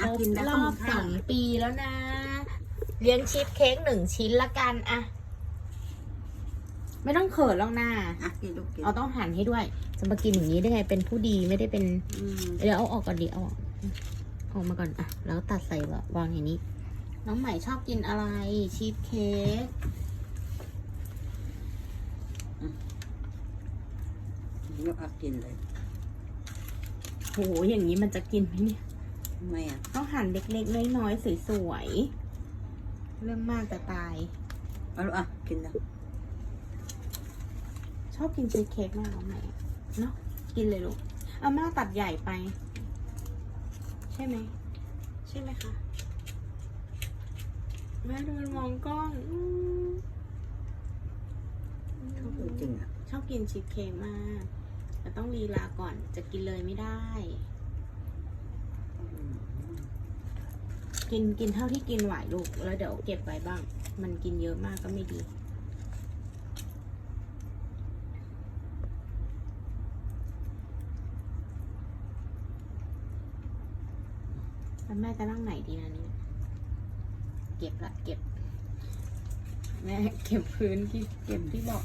อะกินแล้วรก็อมึบงสข้าอวงปีแล้วนะ เลี้ยงชีสเค้กหนึ่งชิ้นละกันอะ ไม่ต้องเขินหรอกนะอะกินลูกกินเอาต้องหั่นให้ด้วย จะมากินอย่างนี้ได้ไง เป็นผู้ดีไม่ได้เป็น อืมเดี๋ยวเอาออกก่อนดิเอาออกออกมาก่อนอะแล้วตัดใส่วางอย่างนี้ น้องใหม่ชอบกินอะไร ชีสเค้กลูกเอากินเลย โหอย่างนี้มันจะกินไหมเนี่ย ทำไมอะ ต้องหั่นเล็กๆ น้อยๆ สวยๆ เรื่องมากจะตาย เอาลูกอะ กินเลยชอบกินชีสเค้กมากน้องใหม่เนาะกินเลยลูกอาม่าตัดใหญ่ไป ใช่ไหม ใช่ไหมคะ แม่ดูมันมองกล้องอืมชอบจริงๆอะ ชอบกินชีสเค้กมากแต่ต้องลีลาก่อนจะกินเลยไม่ได้ อืม กินกินเท่าที่กินไหวลูก แล้วเดี๋ยวเก็บไว้บ้าง มันกินเยอะมากก็ไม่ดี แล้วแม่จะนั่งไหนดีนะนี่เก็บละเก็บ แม่เก็บพื้นที่เก็บที่บอก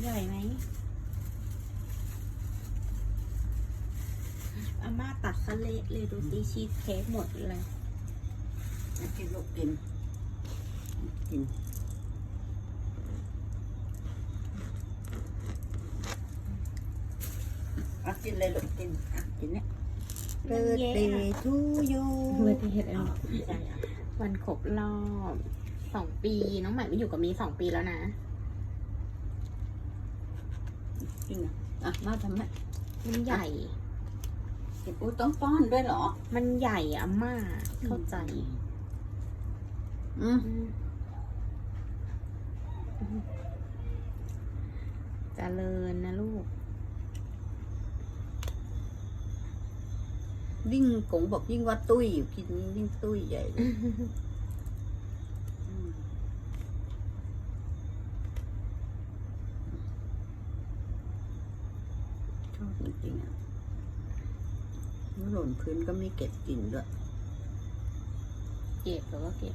ใหญ่ไหม อาม่าตัดสะเละเลยดูสิชีสเค้กหมดเลยอะกินลูกกินกินอะกินเลยลูกกินอะกินเนี่ย Birthday to you เบอร์ที่เห็นแล้ววันครบรอบสองปีน้องใหม่มาอยู่กับมีสองปีแล้วนะกินอะอะมาทำไมมันใหญ่กิน อุ้ยต้องป้อนด้วยเหรอ มันใหญ่อะม่าเข้าใจ อืมอืมเจริญนะลูก ยิ่งกงบอกยิ่งว่าตุ้ยอยู่กินยิ่งตุ้ยใหญ่เลยอืมชอบจริงๆอะแล้ว หล่นพื้นก็ไม่เก็บกินด้วย เก็บแล้วก็เก็บ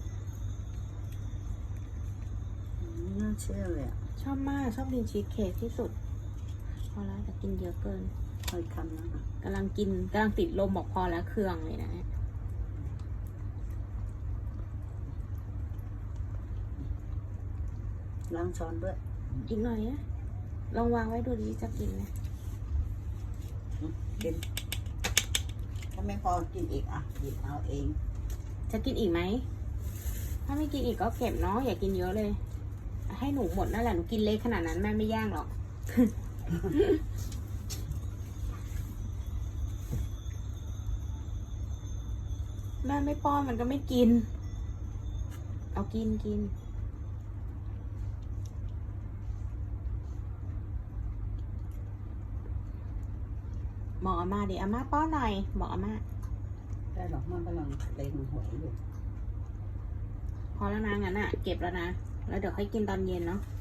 ไม่น่าเชื่อเลยอะชอบมาก ชอบกินชีสเค้กที่สุด พอแล้วแต่กินเยอะเกินคอยคำนะคะกำลังกินกำลังติดลมบอกพอแล้วเครื่องเลยนะล้างช้อนด้วย อีกหน่อยนะลองวางไว้ดูดิจะกินไหมกินถ้าไม่พอกินอีกอะหยิบเอาเอง จะกินอีกไหม ถ้าไม่กินอีกก็เก็บเนาะอย่ากินเยอะเลย ให้หนูหมดนั่นแหละหนูกินเล็กขนาดนั้นแม่ไม่แย่งหรอก แม่ไม่ป้อนมันก็ไม่กิน เอากินกิน บอกอาม่าดิอาม่าป้อนหน่อยบอกอาม่าได้หรอกมันกำลังเล็งหวยอยู่ พอแล้วนะงั้นอะเก็บแล้วนะ แล้วเดี๋ยวค่อยกินตอนเย็นเนาะอ